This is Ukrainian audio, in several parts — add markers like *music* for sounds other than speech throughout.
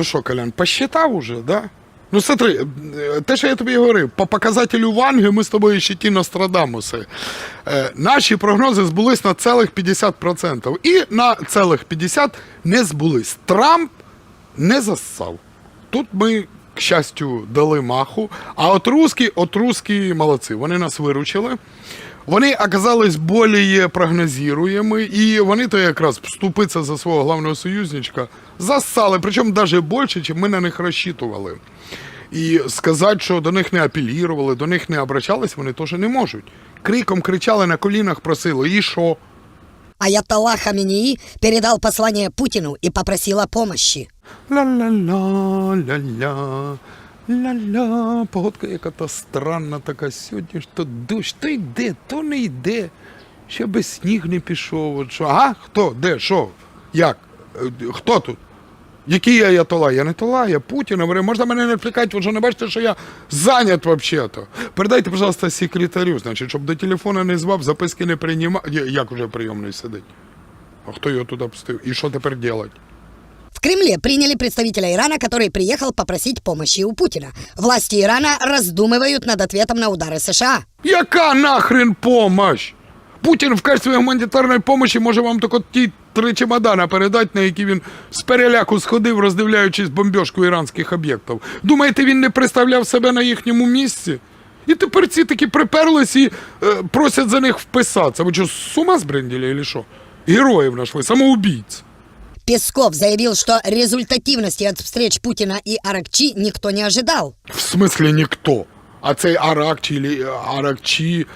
Ну що, Колян, посчитав уже, да? Ну смотри, е, те, що я тобі говорив, по показателю Ванги ми з тобою ще ті Нострадамуси. Е, наші прогнози збулись на цілих 50%. І на цілих 50% не збулись. Трамп не зассав. Тут ми, к щастю, дали маху. А от русські, от русські молодці, вони нас виручили. Вони оказались більш прогнозуємі, і вони то якраз вступитися за свого головного союзничка зассали, причому навіть більше, ніж ми на них розчитували. І сказати, що до них не апелірували, до них не обращались, вони теж не можуть. Криком кричали на колінах, просили, і що? Аятолла Хаменеи передал послание Путину и попросил о помощи. Ла-ла-ла, ля-ля, ля-ля. Погодка яка-то странна така сьогодні, що дощ то йде, то не йде. Ще без сніг не пішов. От що? А? Хто? Де? Що? Як? Е, Хто тут? Який я Аятола? Я не Тола, я Путін. Говорю, можна мене не відвлекати, ви що не бачите, що я зайнят взагалі-то. Передайте, пожалуйста, секретарю, значить, щоб до телефона не звав, записки не приймав. Як уже прийомний сидить? А хто його туди пустив? І що тепер робити? В Кремле приняли представителя Ирана, который приехал попросить помощи у Путина. Власти Ирана раздумывают над ответом на удары США. Яка нахрен помощь? Путін в качестві гуманітарної помощі може вам тільки ті три чемодана передати, на які він з переляку сходив, роздивляючись бомбьошку іранських об'єктів. Думаєте, він не представляв себе на їхньому місці? І тепер ці таки приперлись і е, просять за них вписатися. Ви що, з ума збренділи, чи що? Героїв нашли, самоубійць. Peskov заявил, что результативности от встреч Путина и Аракчи никто не ожидал. В смислі ніхто. А цей Аракчі, ілі Аракчі,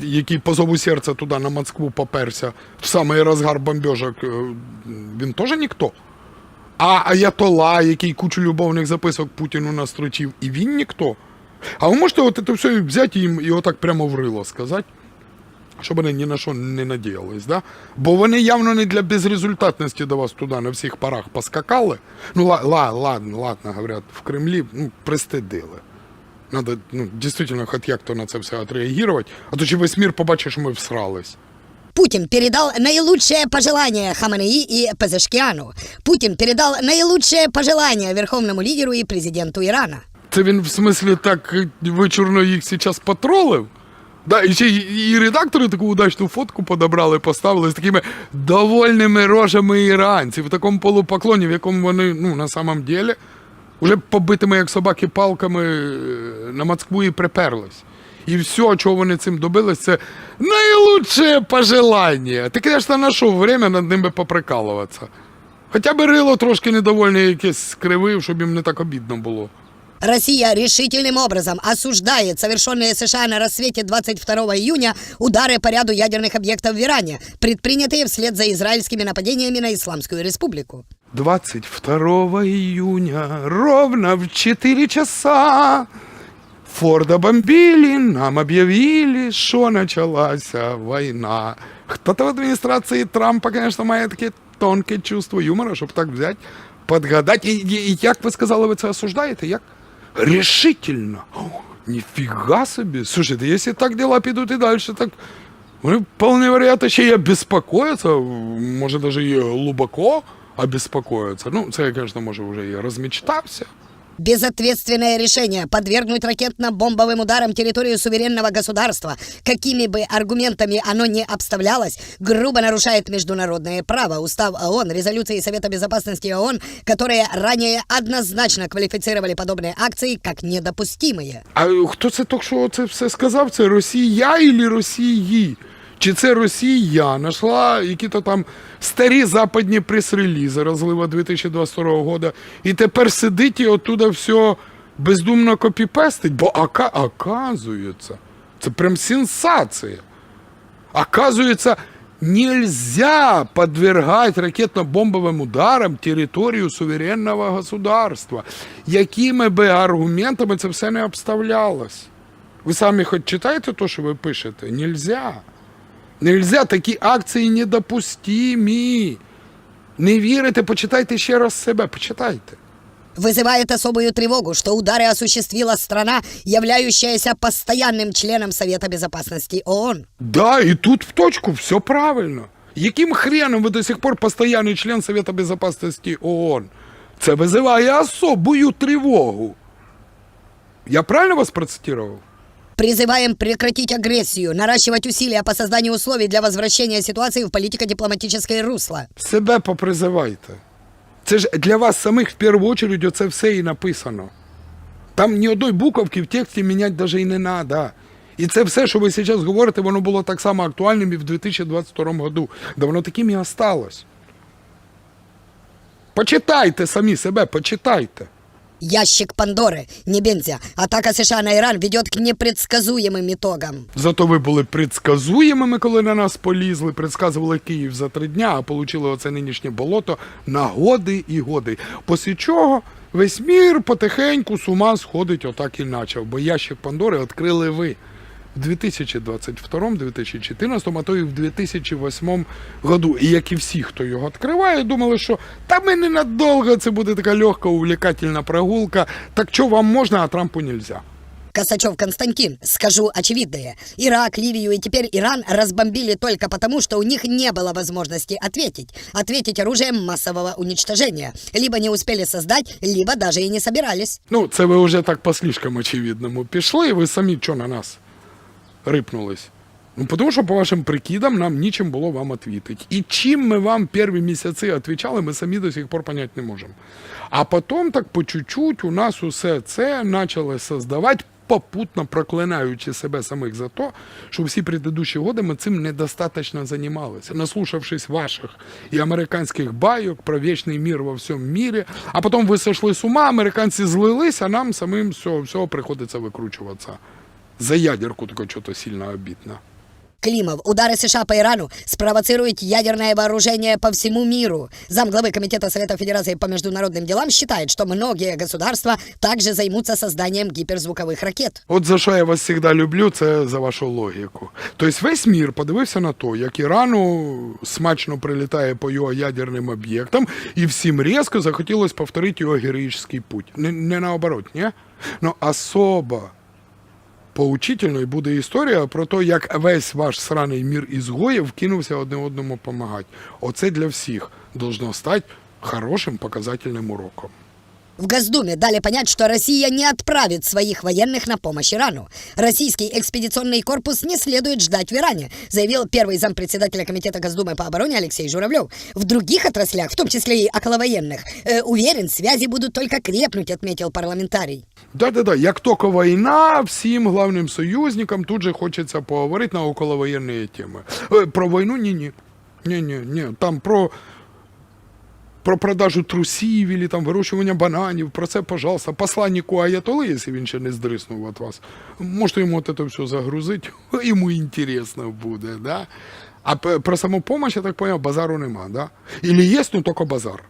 який по зову серця туди на Москву поперся, в самий розгар бомбежок, е, він теж ніхто. А Аятола, який кучу любовних записок Путіну настрочив, і він ніхто. А ви можете от це все взяти їм і отак прямо в рило сказати? Щоб вони ні на що не надіялись, да? Бо вони явно не для безрезультатності до вас туди на всіх парах поскакали. Ну, ла, ла, ладно, ладно, говорять, в Кремлі ну, пристидили. Надо, ну, дійсно, хоч як то на це все отреагувати, а то чи весь мір побачить, що ми всрались. Путин передал наилучшее пожелание Хаменеи и Пезешкиану. Путин передал наилучшее пожелание верховному лидеру и президенту Ирана. Це він в смислі так е, вичурно їх зараз потролив? Да, і ще і редактори таку удачну фотку подобрали, поставили з такими довольними рожами іранців, в такому полупоклоні, в якому вони, ну, на самом деле, уже побитими, як собаки, палками е, на Москву і приперлись. І все, чого вони цим добились, це найлучше пожелання. Ти, звісно, знайшов время над ними поприкалуватися. Хоча б рило трошки недовольне якесь скривив, щоб їм не так обідно було. Россия решительным образом осуждает совершенные США на рассвете 22 июня удары по ряду ядерных объектов в Иране, предпринятые вслед за израильскими нападениями на Исламскую республику. 22 июня, ровно в 4 часа, Форда бомбили, нам объявили, что началась война. Кто-то в администрации Трампа, конечно, має таке тонке чувство юмора, щоб так взяти, подгадати. І, і, і як ви сказали, ви це осуждаєте? Як? Решительно. О, себе. Слушайте, если так дела пойдут и дальше, так вони вполне вероятно ще й обеспокоятся, може даже і глубоко обеспокоятся. Ну, це я, конечно, може вже і розмечтався. Безответственное решение подвергнуть ракетно-бомбовым ударам территорию суверенного государства, какими бы аргументами оно ни обставлялось, грубо нарушает международное право, устав ООН, резолюции Совета Безопасности ООН, которые ранее однозначно квалифицировали подобные акции как недопустимые. А хто це тільки що це все сказав? Це Росія і Росії? Чи це Росія знайшла які-то там старі западні прес-релізи розлива 2022 року, і тепер сидить і оттуда все бездумно копіпестить? Бо ака, оказується, це прям сенсація. Оказывается, нельзя подвергать ракетно-бомбовым ударам территорию суверенного государства. Якими би аргументами це все не обставлялось. Ви самі хоч читаєте те, що ви пишете? Нельзя. Нельзя, такі акції недопустимі. Не вірите, почитайте ще раз себе, почитайте. Вызывает особую тревогу, что удары осуществила страна, являющаяся постоянным членом Совета Безопасности ООН. Да, і тут в точку все правильно. Яким хреном ви до сих пор постоянний член Совета Безопасности ООН? Це визиває особую тривогу. Я правильно вас процитував? Призываем прекратить агрессию, наращивать усилия по созданию условий для возвращения ситуации в политико-дипломатическое русло. Себе попризивайте. Це ж для вас самих в першу чергу оце все і написано. Там ні одної буковки в тексті міняти навіть і не треба. І це все, що ви зараз говорите, воно було так само актуальним і в 2022 году. Да воно таким і осталось. Почитайте самі себе, почитайте. Ящик Пандоры, не Бензя. Атака США на Иран ведет к непредсказуемым итогам. Зато ви були предсказуємими, коли на нас полізли, предсказували Київ за три дня, а получили оце нинішнє болото на годи і годи. Після чого весь мір потихеньку з ума сходить отак і начав. Бо ящик Пандори відкрили ви в 2022, 2014, а то і в 2008 году. І як і всі, хто його відкриває, думали, що та ми ненадовго, це буде така легка, увлекательна прогулка. Так що вам можна, а Трампу нельзя. Косачев Константин, скажу очевидное. Ирак, Ливию и теперь Иран разбомбили только потому, что у них не было возможности ответить. Ответить оружием массового уничтожения. Либо не успели создать, либо даже и не собирались. Ну, це ви вже так по слишком очевидному пішли, ви самі що на нас рипнулись? Ну, тому що по вашим прикидам нам нічим було вам відповідати. І чим ми вам перші місяці відповідали, ми самі до сих пор поняти не можемо. А потім так по чуть-чуть у нас усе це почали создавати, попутно проклинаючи себе самих за те, що всі предыдущі годи ми цим недостаточно займалися, наслушавшись ваших і американських байок про вічний мір во всьому мірі, а потім ви сошли з ума, американці злились, а нам самим всього, всього приходиться викручуватися За ядерку таке щось сильно обідно. Климов, удары США по Ирану спровоцируют ядерное вооружение по всему миру. Замглавы Комитета Совета Федерации по международным делам считает, что многие государства также займутся созданием гиперзвуковых ракет. От за що я вас завжди люблю, це за вашу логіку. Тобто весь мір подивився на те, як Ірану смачно прилітає по його ядерним об'єктам, і всім різко захотілося повторити його героїчний путь. Не, не наоборот, ні? Ну, особо поучительною буде історія про те, як весь ваш сраний мір ізгоїв кинувся одне одному допомагати. Оце для всіх должно стати хорошим показательним уроком. В Госдуме дали понять, что Россия не отправит своих военных на помощь Ирану. Российский экспедиционный корпус не следует ждать в Иране, заявил первый зампредседателя Комитета Госдумы по обороне Алексей Журавлев. В других отраслях, в том числе и околовоєнних, э, уверен, связи будут только крепнуть, отметил парламентарий. Да-да-да, як тільки війна, всім главним союзникам тут же хочеться поговорити на околовоєнні теми. Е, Про війну ні-ні. Ні-ні, ні. Там про, про продажу трусів, или там вирощування бананів, про це, пожалуйста, посланнику Аятоли, якщо він ще не здриснув від вас, можете йому от це все загрузити, *laughs* йому інтересно буде, да? А про самопомощь, я так понял, базару нема, да? Или є, ну тільки базар.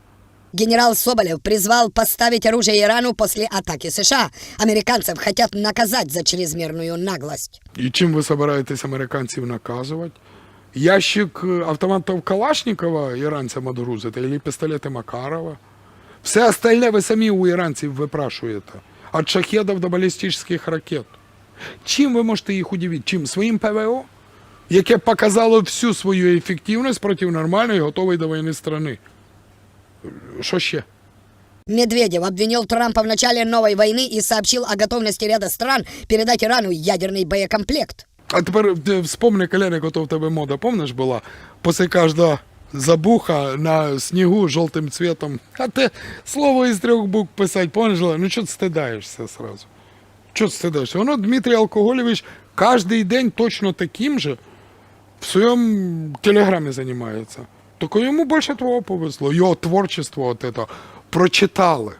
Генерал Соболев призвал поставить оружие Ирану после атаки США. Американцев хотят наказать за чрезмерную наглость. І чим ви собираєтесь американців наказувати? Ящик е, автоматів Калашникова іранцям відгрузите, або пістолети Макарова? Все остальне ви самі у іранців випрашуєте. Від шахедів до балістичних ракет. Чим ви можете їх удивити? Чим? Своїм ПВО? Яке показало всю свою ефективність проти нормальної, готової до війни страни. Що ще? Медведев обвинил Трампа в начале новой войны и сообщил о готовности ряда стран передать Ирану ядерный боекомплект. А тепер е, вспомни, Коляник, ото в тебе мода, помниш, була? Після кожного забуха на снігу жовтим цветом. А те слово із трьох букв писати, помниш, ну чого ти стидаєшся сразу? Чого ти стидаєшся? Воно Дмитрій Алкоголєвич кожен день точно таким же в своєму телеграмі займається. Тільки йому більше твого повезло. Його творчество от это прочитали.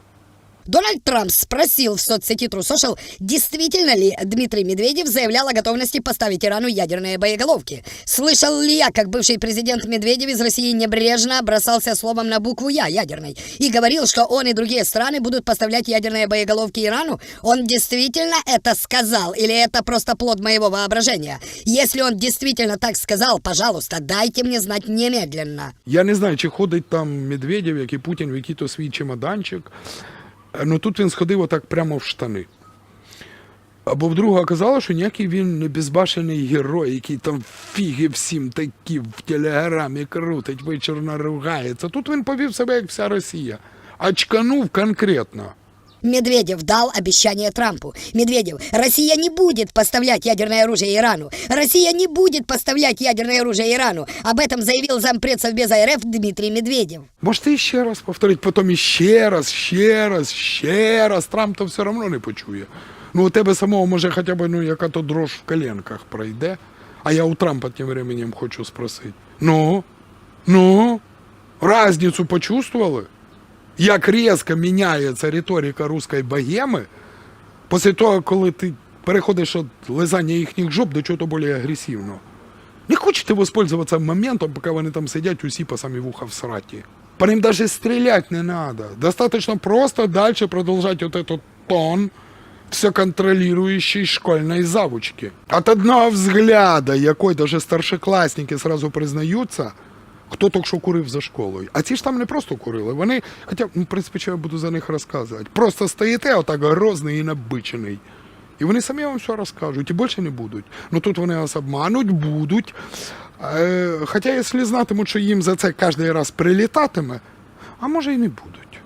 Дональд Трамп спросил в соцсети True Social, действительно ли Дмитрий Медведев заявлял о готовности поставить Ирану ядерные боеголовки. Слышал ли я, как бывший президент Медведев из России небрежно бросался словом на букву «Я» ядерной и говорил, что он и другие страны будут поставлять ядерные боеголовки Ирану? Он действительно это сказал или это просто плод моего воображения? Если он действительно так сказал, пожалуйста, дайте мне знать немедленно. Я не знаю, чи ходить там Медведєв, як і Путін, в який-то свій чемоданчик. Ну тут він сходив отак прямо в штани. Або вдруге казала, що ніякий він не безбашений герой, який там фіги всім такі в телеграмі крутить, вечорно ругається. Тут він повів себе, як вся Росія. очканув конкретно. Медведев дал обещание Трампу. Медведев, Россия не будет поставлять ядерное оружие Ирану. Россия не будет поставлять ядерное оружие Ирану. Об этом заявил зампред Совбеза РФ Дмитрий Медведев. Можете ще раз повторити, потім іще раз, ще раз, ще раз. Трамп то все одно не почує. Ну, у тебе самого може хоча б ну, яка то дрож в коленках пройде. А я у Трампа тим временем хочу спросити. Ну, ну, разницю почувствовали? Як різко міняється риторика руської богеми після того, коли ти переходиш від лизання їхніх жоп до чого-то більш агресивного. Не хочете воспользоваться моментом, пока вони там сидять усі по самі вуха в сраті? По ним даже стрелять не надо. Достаточно просто дальше продолжать вот этот тон все контролирующей школьной завучки. От одного взгляда, якой даже старшекласники сразу признаються, хто тільки що курив за школою. А ці ж там не просто курили. Вони, хоча, ну, в принципі, я буду за них розказувати. Просто стоїте отак грозний і набичений. І вони самі вам все розкажуть, і більше не будуть. Ну тут вони вас обмануть, будуть. Е, хоча, якщо знатимуть, що їм за це кожен раз прилітатиме, а може і не будуть.